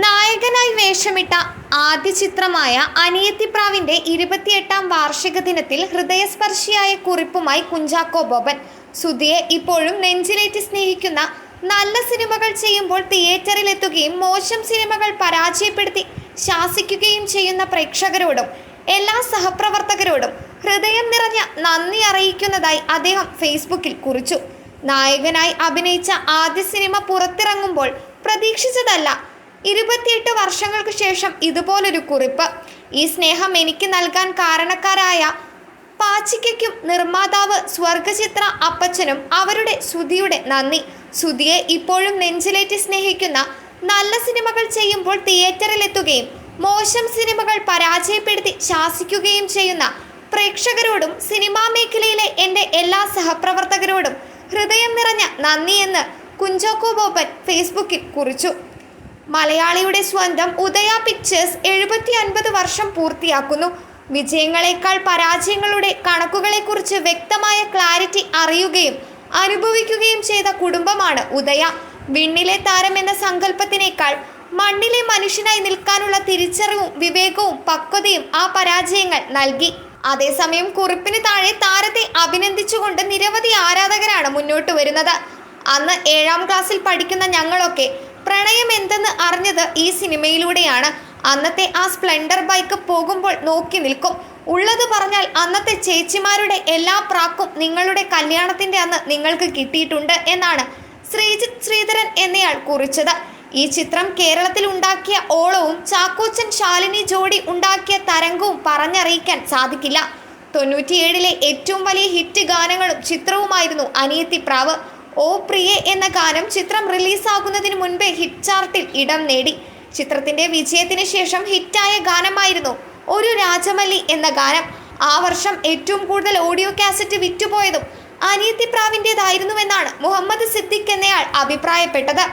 നായകനായി വേഷമിട്ട ആദ്യ ചിത്രമായ അനിയത്തിപ്രാവിന്റെ ഇരുപത്തിയെട്ടാം വാർഷിക ദിനത്തിൽ ഹൃദയസ്പർശിയായ കുറിപ്പുമായി കുഞ്ചാക്കോ ബോബൻ. സുധിയെ ഇപ്പോഴും നെഞ്ചിലേറ്റ് സ്നേഹിക്കുന്ന നല്ല സിനിമകൾ ചെയ്യുമ്പോൾ തിയേറ്ററിൽ എത്തുകയും മോശം സിനിമകൾ പരാജയപ്പെടുത്തി ശാസിക്കുകയും ചെയ്യുന്ന പ്രേക്ഷകരോടും എല്ലാ സഹപ്രവർത്തകരോടും ഹൃദയം നിറഞ്ഞ നന്ദി അറിയിക്കുന്നതായി അദ്ദേഹം ഫേസ്ബുക്കിൽ കുറിച്ചു. നായകനായി അഭിനയിച്ച ആദ്യ സിനിമ പുറത്തിറങ്ങുമ്പോൾ പ്രതീക്ഷിച്ചതല്ല ഇരുപത്തിയെട്ട് വർഷങ്ങൾക്ക് ശേഷം ഇതുപോലൊരു കുറിപ്പ്. ഈ സ്നേഹം എനിക്ക് നൽകാൻ കാരണക്കാരായ പാച്ചിക്കും നിർമ്മാതാവ് സ്വർഗചിത്ര അപ്പച്ചനും അവരുടെ സുധിയുടെ നന്ദി. സുധിയെ ഇപ്പോഴും നെഞ്ചിലേറ്റി സ്നേഹിക്കുന്ന നല്ല സിനിമകൾ ചെയ്യുമ്പോൾ തിയേറ്ററിലെത്തുകയും മോശം സിനിമകൾ പരാജയപ്പെടുത്തി ശാസിക്കുകയും ചെയ്യുന്ന പ്രേക്ഷകരോടും സിനിമാ മേഖലയിലെ എന്റെ എല്ലാ സഹപ്രവർത്തകരോടും ഹൃദയം നിറഞ്ഞ നന്ദിയെന്ന് കുഞ്ചോക്കോ ബോബൻ ഫേസ്ബുക്കിൽ കുറിച്ചു. മലയാളിയുടെ സ്വന്തം ഉദയ പിക്ചേഴ്സ് എഴുപത്തി അൻപത് വർഷം പൂർത്തിയാക്കുന്നു. വിജയങ്ങളെക്കാൾ പരാജയങ്ങളുടെ കണക്കുകളെക്കുറിച്ച് വ്യക്തമായ ക്ലാരിറ്റി അറിയുകയും അനുഭവിക്കുകയും ചെയ്ത കുടുംബമാണ് ഉദയ. വിണ്ണിലെ താരം എന്ന സങ്കല്പത്തിനേക്കാൾ മണ്ണിലെ മനുഷ്യനായി നിൽക്കാനുള്ള തിരിച്ചറിവും വിവേകവും പക്വതയും ആ പരാജയങ്ങൾ നൽകി. അതേസമയം കുറിപ്പിന് താഴെ താരത്തെ അഭിനന്ദിച്ചുകൊണ്ട് നിരവധി ആരാധകരാണ് മുന്നോട്ട് വരുന്നത്. അന്ന് ഏഴാം ക്ലാസ്സിൽ പഠിക്കുന്ന ഞങ്ങളൊക്കെ പ്രണയം എന്തെന്ന് അറിഞ്ഞത് ഈ സിനിമയിലൂടെയാണ്. അന്നത്തെ ആ സ്പ്ലെൻഡർ ബൈക്ക് പോകുമ്പോൾ നോക്കി നിൽക്കും. ഉള്ളത് പറഞ്ഞാൽ അന്നത്തെ ചേച്ചിമാരുടെ എല്ലാ പ്രാക്കും നിങ്ങളുടെ കല്യാണത്തിന്റെ അന്ന് നിങ്ങൾക്ക് കിട്ടിയിട്ടുണ്ട് എന്നാണ് ശ്രീജിത്ത് ശ്രീധരൻ എന്നയാൾ കുറിച്ചത്. ഈ ചിത്രം കേരളത്തിൽ ഉണ്ടാക്കിയ ഓളവും ചാക്കോച്ചൻ ശാലിനി ജോഡി ഉണ്ടാക്കിയ തരംഗവും പറഞ്ഞറിയിക്കാൻ സാധിക്കില്ല. തൊണ്ണൂറ്റിയേഴിലെ ഏറ്റവും വലിയ ഹിറ്റ് ഗാനങ്ങളും ചിത്രവുമായിരുന്നു അനിയത്തിപ്രാവ്. ഓ പ്രിയെ എന്ന ഗാനം ചിത്രം റിലീസാകുന്നതിന് മുൻപേ ഹിറ്റ് ചാർട്ടിൽ ഇടം നേടി. ചിത്രത്തിന്റെ വിജയത്തിന് ശേഷം ഹിറ്റായ ഗാനമായിരുന്നു ഒരു രാജമല്ലി എന്ന ഗാനം. ആ വർഷം ഏറ്റവും കൂടുതൽ ഓഡിയോ കാസറ്റ് വിറ്റുപോയതും അനിയത്തിപ്രാവിന്റെതായിരുന്നുവെന്നാണ് മുഹമ്മദ് സിദ്ദിഖ് എന്നയാൾ അഭിപ്രായപ്പെട്ടത്.